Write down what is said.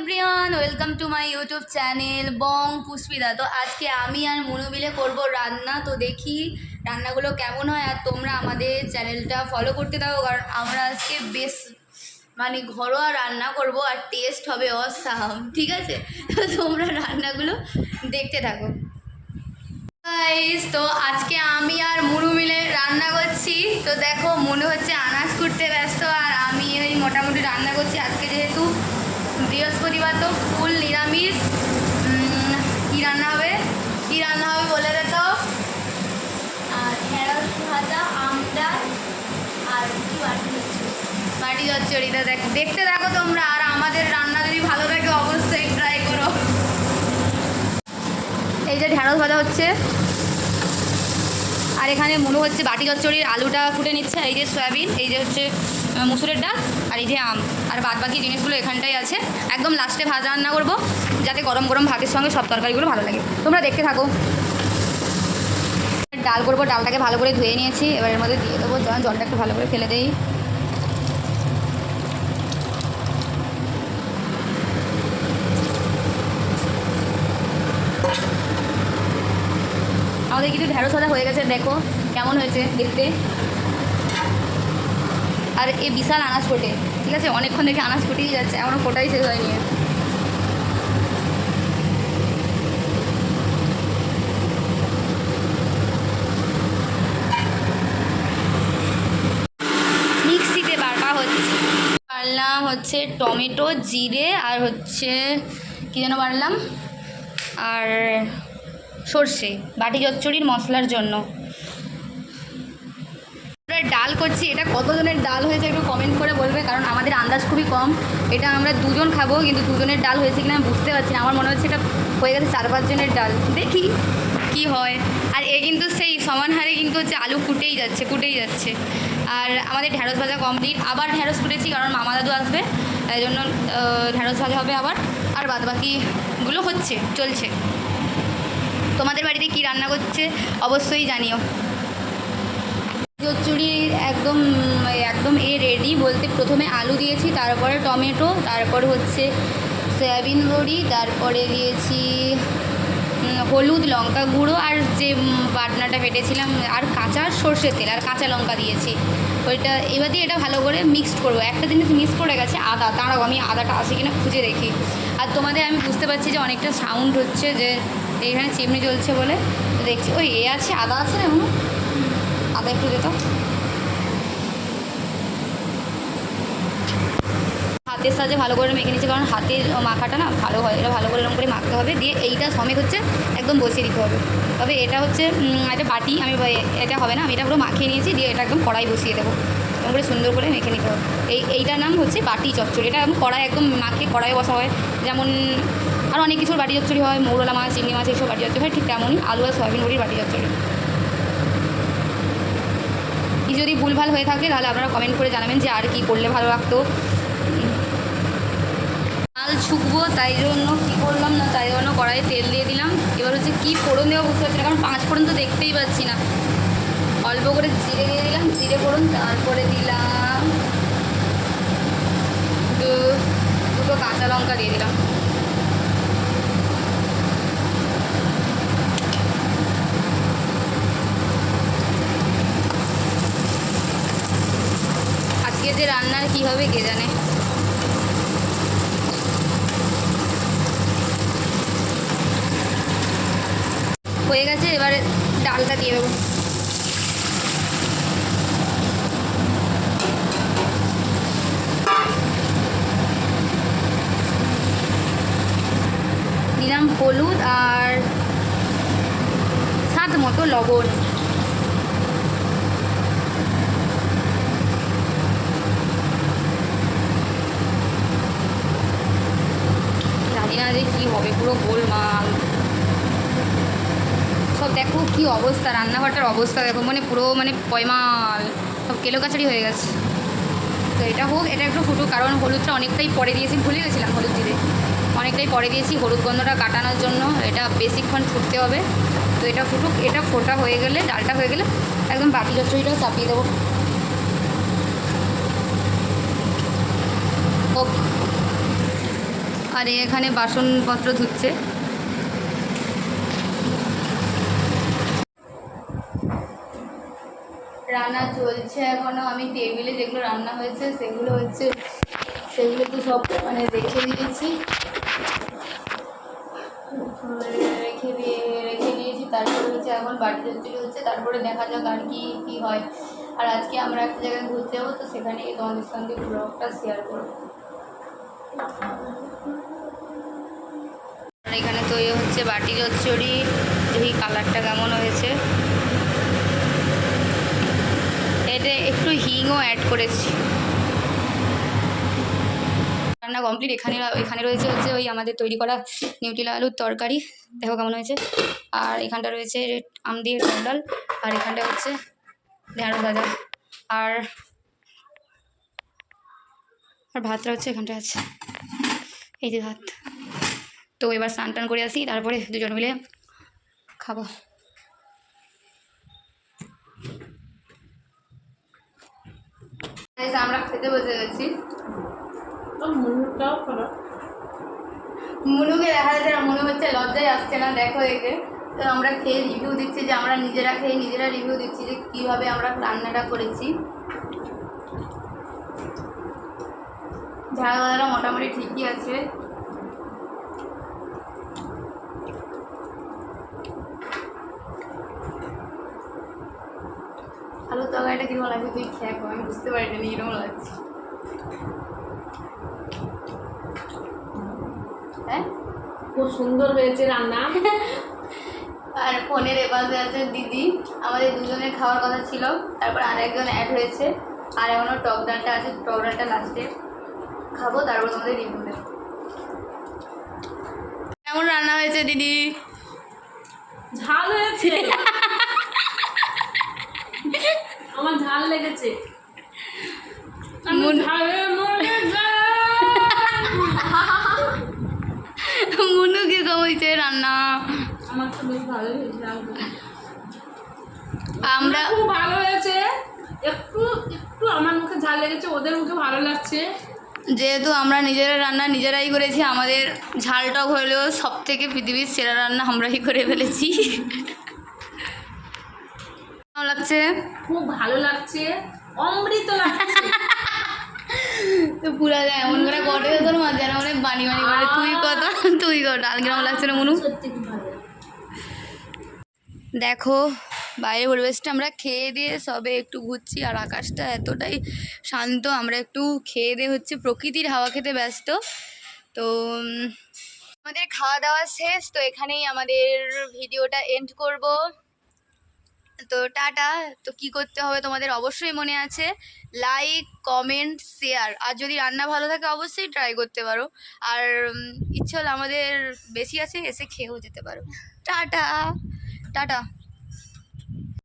Everyone welcome to my YouTube channel Bong Pushpida তো আজকে আমি আর মনু মিলে করব রান্না। তো দেখি রান্নাগুলো কেমন হয় আর তোমরা আমাদের চ্যানেলটা ফলো করতে দাও কারণ আমরা আজকে বেশ মানে ঘরোয়া রান্না করব আর টেস্ট হবে অসাম, ঠিক আছে? তো তোমরা রান্নাগুলো দেখতে থাকো। তো আজকে আমি আর মুরু মিলে রান্না করছি। তো দেখো মনে হচ্ছে আনাজ করতে ব্যস্ত আর আমি ওই মোটামুটি রান্না করছি। আজকে যেহেতু বৃহস্পতিবার তো ফুল নিরামিষ। কি রান্না হবে? কি রান্না হবে বলে দে তো। আর ঢেঁড়স ভাজা আমটা আর কি বাটি চচ্চড়ি। বাটি চচ্চড়িটা দেখ দেখতে থাকো তোমরা আর আমাদের রান্না যদি ভালো থাকে অবশ্যই ট্রাই করো। এই যে ঢ্যাঁড়স ভাজা হচ্ছে। এখানে মনে হচ্ছে বাটি চচ্চড়ির আলুটা ফুটে নিচ্ছে এই যে সয়াবিন, এই যে হচ্ছে মুসুরের ডাল, আর এই যে আম, আর বাদ বাকি জিনিসগুলো এখানটাই আছে। একদম লাস্টে ভাজা রান্না করব, যাতে গরম গরম ভাতের সঙ্গে সব তরকারিগুলো ভালো লাগে। তোমরা দেখতে থাকো। ডাল করব, ডালটাকে ভালো করে ধুয়ে নিয়েছি, এবার এর মধ্যে দিয়ে দেবো জল, জলটা একটু ভালো করে ফেলে দেই। আমাদের কিছু ঢেঁড়স ভাজা হয়ে গেছে, দেখো কেমন হয়েছে দেখতে। আর এ বিশাল আনাজ ফোটে, ঠিক আছে? অনেকক্ষণ দেখে আনাজ ফুটেই যাচ্ছে এখনও ফোটাই শেষ হয়নি। মিক্সিতে বাটা হচ্ছে। বাড়লাম হচ্ছে টমেটো, জিরে আর হচ্ছে, কী যেন বাড়লাম? আর সর্ষে, বাটি চচ্চড়ির মশলার জন্য। ডাল করছি, এটা কতজনের ডাল হয়েছে একটু কমেন্ট করে বলবে, কারণ আমাদের আন্দাজ খুবই কম। এটা আমরা দুজন খাব, কিন্তু দুজনের ডাল হয়েছে কিনা আমি বুঝতে পারছি না। আমার মনে হচ্ছে এটা হয়ে গেছে চার পাঁচজনের ডাল। দেখি কি হয়। আর এ কিন্তু সেই সমান হারে কিন্তু হচ্ছে আলু ফুটেই যাচ্ছে ফুটেই যাচ্ছে। আর আমাদের ঢ্যাঁড়স ভাজা কমপ্লিট আবার ঢ্যাঁড়স ফুটেছি কারণ মামা দাদু আসবে, তাই জন্য ঢ্যাঁড়স ভাজা হবে আবার। আর বাদ বাকিগুলো হচ্ছে, চলছে। তোমাদের বাড়িতে কি রান্না করছে অবশ্যই জানিও। চচ্চড়ি একদম একদম এ রেডি বলতে প্রথমে আলু দিয়েছি, তারপরে টমেটো, তারপর হচ্ছে সয়াবিন বড়ি, তারপরে দিয়েছি হলুদ লঙ্কা গুঁড়ো আর যে বাটনাটা বেটেছিলাম, আর কাঁচা সর্ষের তেল, আর কাঁচা লঙ্কা দিয়েছি। ওইটা, এবার দিয়ে এটা ভালো করে মিক্সড করব। একটা জিনিস মিক্স করে গেছে, আদা। দাঁড়াও, আমি আদাটা আছে কিনা খুঁজে দেখি। আর তোমাদের আমি বুঝতে পারছি যে অনেকটা সাউন্ড হচ্ছে যে এখানে চিমনি জ্বলছে বলে দেখছি। ওই, এ আছে, আদা আছে না এখনও? আদা একটু দিত হাতের সাহায্যে ভালো করে মেখে নিচ্ছে কারণ হাতের মাখাটা না ভালো হয়, এটা ভালো করে এরকম করে মাখতে হবে। দিয়ে এইটা সমেত হচ্ছে একদম বসিয়ে দিতে হবে। তবে এটা হচ্ছে একটা বাটি, আমি এটা হবে না, আমি এটা পুরো মাখিয়ে নিয়েছি, দিয়ে এটা একদম কড়াই বসিয়ে দেবো। এরকম করে সুন্দর করে মেখে নিতে হবে। এই, এইটার নাম হচ্ছে বাটি চচ্চড়ি। এটা একদম কড়াই, একদম মাখিয়ে কড়াই বসা হয়। যেমন আর অনেক কিছুর বাটি চচ্চড়ি হয়, মৌরলা মাছ, চিংড়ি মাছ এইসব বাটি চচ্চড়ি হয়, ঠিক তেমনই আলু আর সয়াবিন বড়ির বাটি চচ্চড়ি কি যদি ভুলভাল হয়ে থাকে, তাহলে আপনারা কমেন্ট করে জানাবেন যে আর কি করলে ভালো লাগতো। ডাল ছুকবো, তাই জন্য কী করলাম না, তাই জন্য কড়াইয়ে তেল দিয়ে দিলাম। এবার হচ্ছে কী ফোড়ন দেওয়া বুঝতে পারছি না, কারণ পাঁচ ফোড়ন তো দেখতেই পাচ্ছি না। অল্প করে জিরে দিয়ে দিলাম, জিরে ফোড়ন, তারপরে দিলাম দুটো কাঁচা লঙ্কা দিয়ে দিলাম। আজকে যে রান্নার কী হবে কে জানে? হয়ে গেছে, এবারে ডালটা দিয়ে দেবো। হলুদ আর স্বাদ মতো লবণ। যে কী হবে? পুরো গোলমাল। সব দেখো কি অবস্থা, রান্নাঘরটার অবস্থা দেখো মানে পুরো মানে পয়মাল। সব কেলো কাছাড়ি হয়ে গেছে। তো এটা হোক, এটা একটু ফুটুক, কারণ হলুদটা অনেকটাই পরে দিয়েছি, ভুলে গেছিলাম হলুদ দিতে। অনেকটাই পরে দিয়েছি, হলুদ গন্ধটা কাটানোর জন্য। এটা বেশিক্ষণ ফুটতে হবে। তো এটা ফুটুক, এটা ফোটা হয়ে গেলে, ডালটা হয়ে গেলে একদম বাটি চচ্চড়িটাও চাপিয়ে দেবো। হোক। আর এখানে বাসনপত্র ধুচ্ছে। রান্না চলছে এখনও। আমি টেবিলে যেগুলো রান্না হয়েছে, সেগুলো হচ্ছে, সেগুলো তো সব মানে রেখে দিয়েছি। রেখে দিয়ে, রেখে দিয়েছি, তারপরে হচ্ছে এখন বাড়ি চচ্চড়ি হচ্ছে, তারপরে দেখা যাক আর কি কি হয়। আর আজকে আমরা একটা জায়গায় ঘুরতে যাব, তো সেখানে তোমাদের সঙ্গে ব্লগটা শেয়ার করব। এখানে তো ইয়ে হচ্ছে বাটি চচ্চড়ি, দেখি কালারটা কেমন হয়েছে। এতে একটু হিংও অ্যাড করেছি। রান্না কমপ্লিট এখানে এখানে রয়েছে হচ্ছে ওই আমাদের তৈরি করা নিউটিলা আলুর তরকারি। দেখো কেমন হয়েছে। আর এখানটা রয়েছে আম দিয়ে টক ডাল। আর এখানটা হচ্ছে ঢেঁড়স ভাজা। আর আর ভাতটা হচ্ছে এখানটা আছে। এই যে ভাত। তো এবার স্নান টান করে আসি তারপরে দুজন মিলে খাব। আমরা খেতে বসে গেছি। মুনুকে দেখা যাচ্ছে মনে হচ্ছে লজ্জায় আসছে না দেখো একে। তো আমরা খেয়ে রিভিউ দিচ্ছি যে আমরা নিজেরা খেয়ে নিজেরা রিভিউ দিচ্ছি যে কীভাবে আমরা রান্নাটা করেছি। ভাজাটা মোটামুটি ঠিকই আছে। আলুর কীরকম লাগছে? তুই খেয়ে কর, আমি বুঝতে পারি না কীরকম লাগছে। হ্যাঁ? খুব সুন্দর হয়েছে রান্না। আর ফোনের এপাশে আছে দিদি আমাদের দুজনের খাওয়ার কথা ছিল তারপর আরেকজন অ্যাড হয়েছে আর এখনও টক ডালটা আছে টক ডালটা লাস্টে খাব তারপর তোমাদের রিভিউ দেবো। কেমন রান্না হয়েছে দিদি? ঝাল হয়েছে। আমার ঝাল লেগেছে। মন- কি হয়েছে রান্না? আমার তো বেশ ভালো আমরা খুব ভালো হয়েছে একটু একটু আমার মুখে ঝাল লেগেছে ওদের মুখে ভালো লাগছে। যেহেতু আমরা নিজেরা রান্না নিজেরাই করেছি আমাদের ঝাল টক হলেও সব থেকে পৃথিবীর সেরা রান্না আমরাই করে ফেলেছি। লাগছে? খুব ভালো লাগছে। অমৃত লাগছে। তো পুরা এমন করে কটে তোর মা যেন অনেক বানি বানি করে। তুই কত তুই কত ডাল কেমন লাগছে না মনু? দেখো বাইরের পরিবেশটা আমরা খেয়ে দিয়ে সবে একটু ঘুরছি আর আকাশটা এতটাই শান্ত আমরা একটু খেয়ে দিয়ে হচ্ছে প্রকৃতির হাওয়া খেতে ব্যস্ত। তো আমাদের খাওয়া দাওয়া শেষ তো এখানেই আমাদের ভিডিওটা এন্ড করব। তো টাটা। তো কি করতে হবে তোমাদের অবশ্যই মনে আছে। লাইক কমেন্ট শেয়ার আর যদি রান্না ভালো থাকে অবশ্যই ট্রাই করতে পারো। আর ইচ্ছা হলে আমাদের বেশি আছে এসে খেয়েও যেতে পারো। টাটা। টাটা।